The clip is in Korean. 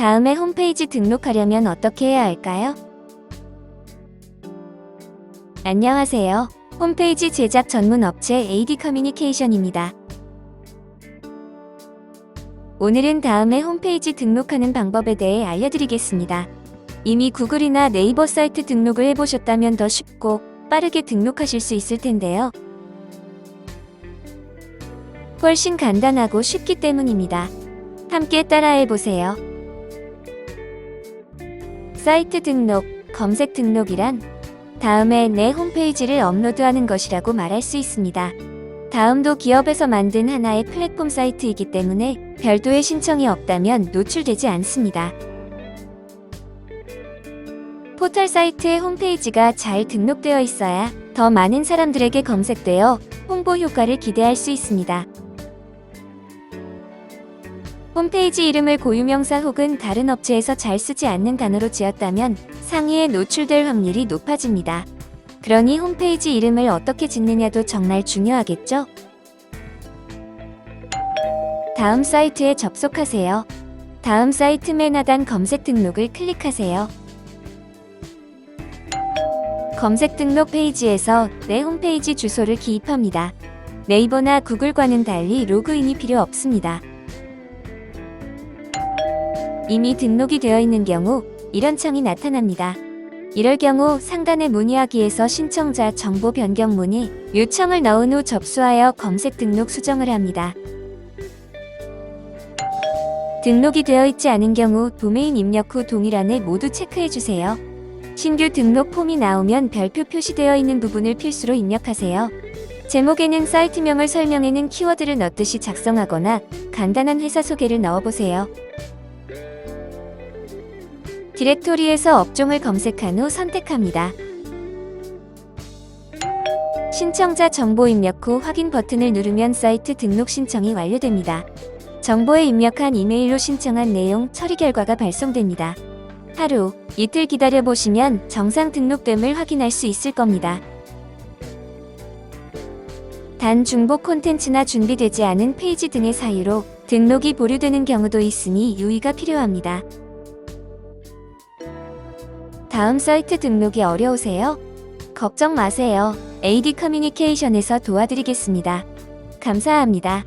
다음에 홈페이지 등록하려면 어떻게 해야 할까요? 안녕하세요. 홈페이지 제작 전문 업체 AD 커뮤니케이션입니다. 오늘은 다음에 홈페이지 등록하는 방법에 대해 알려드리겠습니다. 이미 구글이나 네이버 사이트 등록을 해보셨다면 더 쉽고 빠르게 등록하실 수 있을 텐데요. 훨씬 간단하고 쉽기 때문입니다. 함께 따라해 보세요. 사이트 등록, 검색 등록이란 다음에 내 홈페이지를 업로드하는 것이라고 말할 수 있습니다. 다음도 기업에서 만든 하나의 플랫폼 사이트이기 때문에 별도의 신청이 없다면 노출되지 않습니다. 포털 사이트의 홈페이지가 잘 등록되어 있어야 더 많은 사람들에게 검색되어 홍보 효과를 기대할 수 있습니다. 홈페이지 이름을 고유명사 혹은 다른 업체에서 잘 쓰지 않는 단어로 지었다면 상위에 노출될 확률이 높아집니다. 그러니 홈페이지 이름을 어떻게 짓느냐도 정말 중요하겠죠? 다음 사이트에 접속하세요. 다음 사이트 맨 하단 검색 등록을 클릭하세요. 검색 등록 페이지에서 내 홈페이지 주소를 기입합니다. 네이버나 구글과는 달리 로그인이 필요 없습니다. 이미 등록이 되어 있는 경우 이런 창이 나타납니다. 이럴 경우 상단의 문의하기에서 신청자 정보 변경 문의 요청을 넣은 후 접수하여 검색 등록 수정을 합니다. 등록이 되어 있지 않은 경우 도메인 입력 후 동일한에 모두 체크해 주세요. 신규 등록 폼이 나오면 별표 표시되어 있는 부분을 필수로 입력하세요. 제목에는 사이트명을 설명에는 키워드를 넣듯이 작성하거나 간단한 회사 소개를 넣어보세요. 디렉토리에서 업종을 검색한 후 선택합니다. 신청자 정보 입력 후 확인 버튼을 누르면 사이트 등록 신청이 완료됩니다. 정보에 입력한 이메일로 신청한 내용 처리 결과가 발송됩니다. 하루, 이틀 기다려 보시면 정상 등록됨을 확인할 수 있을 겁니다. 단 중복 콘텐츠나 준비되지 않은 페이지 등의 사유로 등록이 보류되는 경우도 있으니 유의가 필요합니다. 다음 사이트 등록이 어려우세요? 걱정 마세요. AD 커뮤니케이션에서 도와드리겠습니다. 감사합니다.